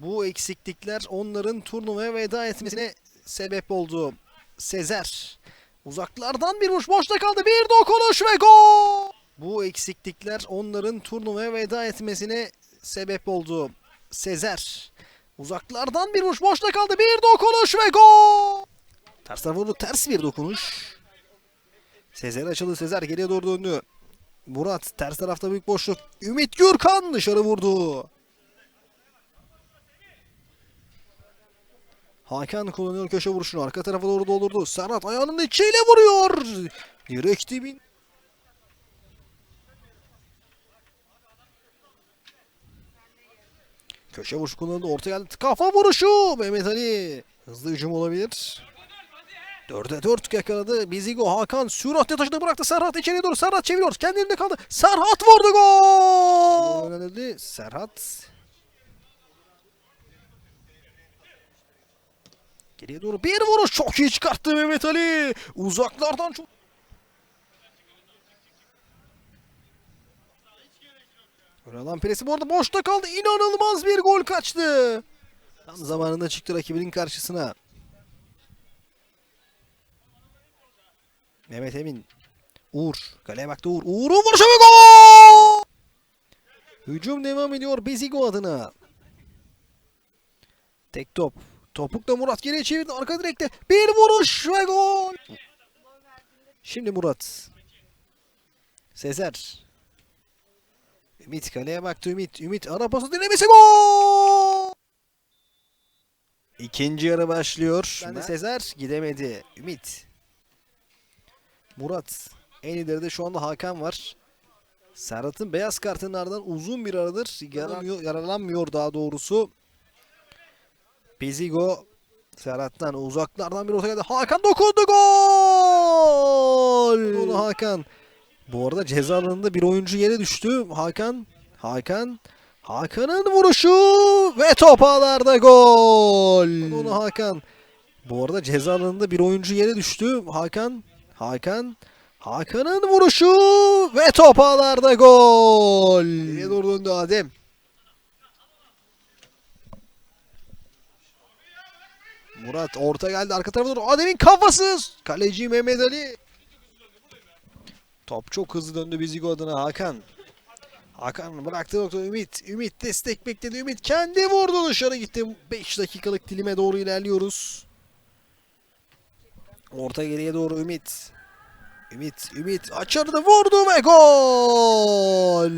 Bu eksiklikler onların turnuvaya veda etmesine sebep oldu. Sezer uzaklardan bir vuruş boşta kaldı. Bir dokunuş ve gol. Bu eksiklikler onların turnuvaya veda etmesine sebep oldu. Sezer uzaklardan bir vuruş boşta kaldı. Bir dokunuş ve gol. Ters tarafa vurdu. Ters bir dokunuş. Sezer açıldı. Sezer geriye doğru döndü. Murat ters tarafta büyük boşluk. Ümit Gürkan dışarı vurdu. Hakan kullanıyor köşe vuruşunu. Arka tarafa doğru doldurdu. Serhat ayağının içiyle vuruyor. Direkt dibin. Köşe vuruşu kullanıldı. Orta geldi. Kafa vuruşu. Mehmet Ali. Hızlı hücum olabilir. Dörde dört yakaladı. Bizigo Hakan süratle taşını bıraktı. Serhat içeriye doğru. Serhat çeviriyor. Kendi elinde kaldı. Serhat vurdu gol. Serhat. Geriye doğru bir vuruş. Çok iyi çıkarttı Mehmet Ali. Uzaklardan çok. Önalan presi bu arada boşta kaldı. İnanılmaz bir gol kaçtı. Tam zamanında çıktı rakibinin karşısına. Mehmet Emin. Uğur. Kaleye baktı Uğur. Uğur'un vuruşu ve gol! Hücum devam ediyor Bezigo adına. Tek top. Topukla Murat geriye çevirdi. Arka direkte bir vuruş ve gol. Şimdi Murat. Sezer. Ümit kaleye baktı Ümit. Ümit ara pası denemesi gol. İkinci yarı başlıyor. Ben de Sezer gidemedi. Ümit. Murat. En ileride şu anda Hakan var. Serhat'ın beyaz kartının ardından uzun bir aradır yaranmıyor, yaralanmıyor daha doğrusu. Bezigo Serhat'tan uzaklardan bir orta geldi. Hakan dokundu gol! Onu Hakan. Bu arada ceza alanında bir oyuncu yere düştü. Hakan. Hakan. Hakan'ın vuruşu ve top ağlarda gol. Onu Hakan. Bu arada ceza alanında bir oyuncu yere düştü. Hakan. Hakan. Hakan'ın vuruşu ve top ağlarda gol. Geriye doğru döndü Adem. Murat orta geldi arka tarafa doğru. Adem'in kafası. Kaleci Mehmet Ali. Top çok hızlı döndü Bizigo adına Hakan. Hakan bıraktı nokta Ümit. Ümit destek bekledi. Ümit kendi vurdu dışarı gitti. 5 dakikalık dilime doğru ilerliyoruz. Orta geriye doğru Ümit. Ümit, Ümit açardı vurdu ve gol.